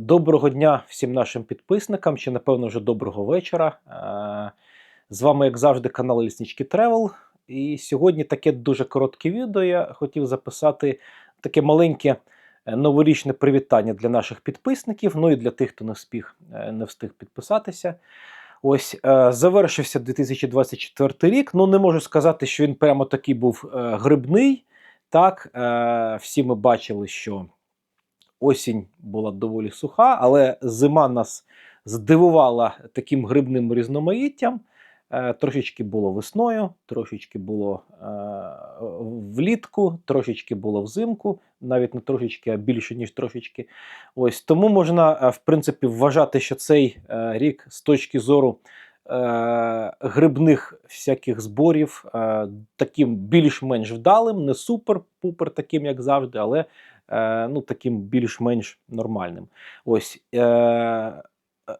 Доброго дня всім нашим підписникам, чи напевно вже доброго вечора. Е, З вами, як завжди, канал Ліснички Тревел. І сьогодні таке дуже коротке відео. Я хотів записати таке маленьке е, новорічне привітання для наших підписників, ну і для тих, хто не встиг, е, не встиг підписатися. Ось завершився 2024 рік. Ну, не можу сказати, що він прямо такий був грибний. Так, всі ми бачили, що осінь була доволі суха, але зима нас здивувала таким грибним різноманіттям. Е, Трошечки було весною, трошечки було е, влітку, трошечки було взимку, навіть не трошечки, а більше, ніж трошечки. Ось тому можна, е, в принципі, вважати, що цей рік з точки зору грибних всяких зборів е, таким більш-менш вдалим, не супер-пупер, таким, як завжди, але е, ну, таким більш-менш нормальним. Ось е,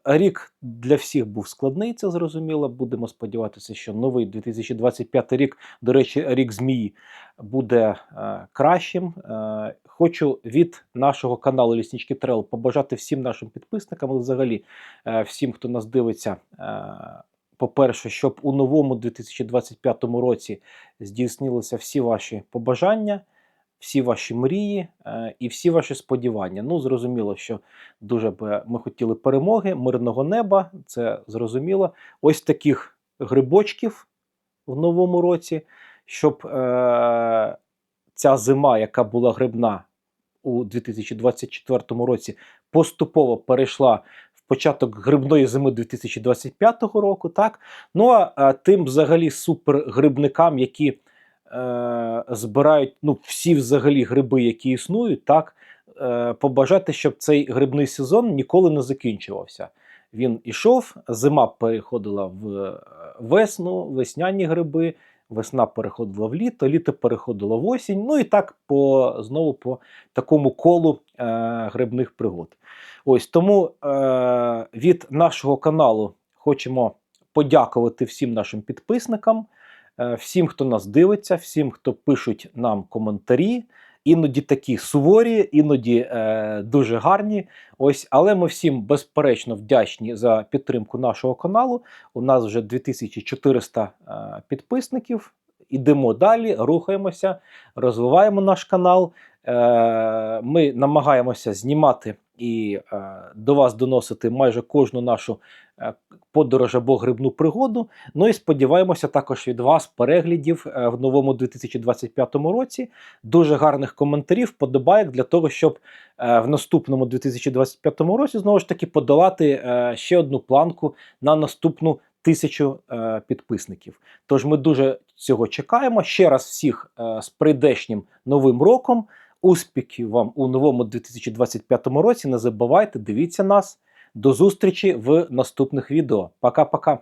рік для всіх був складний, це зрозуміло. Будемо сподіватися, що новий 2025 рік, до речі, рік змії, буде е, кращим. Е, хочу від нашого каналу Ліснички Трел побажати всім нашим підписникам, але взагалі е, всім, хто нас дивиться. По-перше, щоб у новому 2025 році здійснилися всі ваші побажання, всі ваші мрії і всі ваші сподівання. Ну, зрозуміло, що дуже би ми хотіли перемоги, мирного неба, це зрозуміло. Ось таких грибочків в новому році, щоб е, ця зима, яка була грибна у 2024 році, поступово перейшла в початок грибної зими 2025 року. Так? Ну а тим взагалі супергрибникам, які е, збирають ну, всі взагалі гриби, які існують, так, е, побажати, щоб цей грибний сезон ніколи не закінчувався. Він ішов, зима переходила в е, весну, весняні гриби, весна переходила в літо, літо переходило в осінь. Ну і так по, знову по такому колу е, грибних пригод. Ось тому е, від нашого каналу хочемо подякувати всім нашим підписникам, е, всім, хто нас дивиться, всім, хто пишуть нам коментарі. Іноді такі суворі, іноді е, дуже гарні. Ось, але ми всім безперечно вдячні за підтримку нашого каналу. У нас вже 2400 е, підписників. Ідемо далі, рухаємося, розвиваємо наш канал. Е, ми намагаємося знімати і е, до вас доносити майже кожну нашу е, подорож або грибну пригоду. Ну і сподіваємося також від вас переглядів в новому 2025 році. Дуже гарних коментарів, подобайок для того, щоб в наступному 2025 році знову ж таки подолати ще одну планку на наступну тисячу е, підписників. Тож ми дуже цього чекаємо. Ще раз всіх е, з прийдешнім новим роком. Успіхів вам у новому 2025 році. Не забувайте, дивіться нас. До зустрічі в наступних відео. Пока-пока.